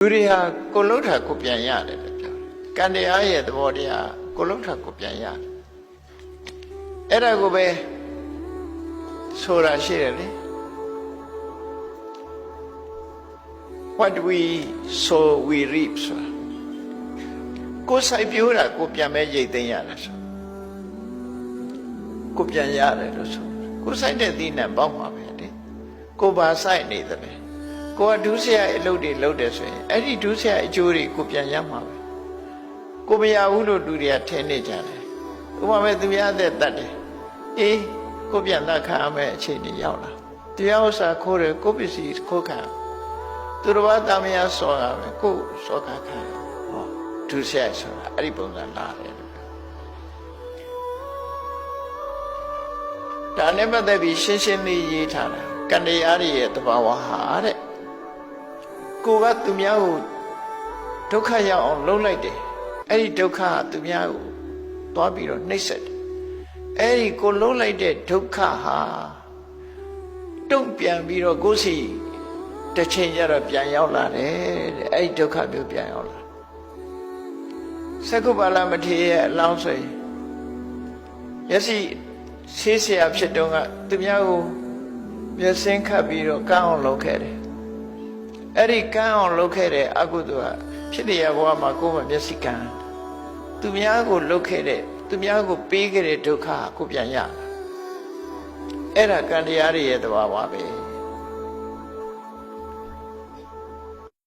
လူတွေဟာကိုလှုပ်တာကိုပြန်ရတယ်လို့ပြောတယ်ကံတရားရဲ့သဘောတရားကိုလှုပ်တာကိုပြန်ရတယ်အဲ့ဒါကိုပဲဆိုတာရှိတယ်လေ what we sow we reap ဆိုတာကိုယ်စိုက်ပျိုးတာကိုပြန်မဲ့ရိတ်သိမ်းရတယ်ဆိုကိုပြန်ရတယ်လို့ဆိုကိုယ်စိုက်တဲ့သီးနှံပေါက်မှာပဲလေကိုပါစိုက်နေတယ်လေ ကိုကဒုစရိုက်အလုပ်တွေလုပ်တယ်ဆိုရင်အဲ့ဒီဒုစရိုက်အကျိုးတွေကိုပြန်ရမှာပဲကိုမရဘူးလို့လူတွေကထင်နေကြတယ်ဥပမာသူများတဲ့တတ်တယ်အေးကိုပြန်တတ်ခံရမယ့်အခြေအနေရောက်လာတရားဥစ္စာခိုးတယ်ကိုပစ္စည်းခိုးခံရသူတော်ဘာတာမယာစောတာပဲကိုယ်စောခါခါဟောဒုစရိုက်ဆိုတာအဲ့ဒီပုံစံလာတယ်လို့ဒါနဲ့ပတ်သက်ပြီးရှင်းရှင်းလေးရေးထားတာကံတရားတွေရဲ့တဘာဝဟာတဲ့ ကိုကသူများကိုဒုက္ခရောက်အောင်လုပ်လိုက်တယ်အဲ့ဒီဒုက္ခကသူများကိုသွားပြီးတော့နှိပ်စက်တယ်အဲ့ဒီကိုလုံးလိုက်တဲ့ဒုက္ခဟာတုံ့ပြန်ပြီးတော့ကိုယ်စီတစ်ချိန်ကျတော့ပြန်ရောက်လာတယ်တဲ့အဲ့ဒီဒုက္ခမျိုးပြန်ရောက်လာသက္ကုပါလမထေရရဲ့အလောင်းဆိုရင်မျက်စိဆေးဆရာဖြစ်တော့ကသူများကိုမျက်စင်းခတ်ပြီးတော့ကန်းအောင်လုပ်ခဲ့တယ် အဲ့ဒီကန်းအောင်လုပ်ခဲ့တဲ့အကုသိုလ်ကဖြစ်နေရဘဝမှာကိုယ်မမျက်စိကန်းသူများကိုလုပ်ခဲ့တဲ့သူများကိုပေးခဲ့တဲ့ဒုက္ခကိုပြန်ရတာအဲ့ဒါကံတရားတွေရဲ့သဘာဝပဲ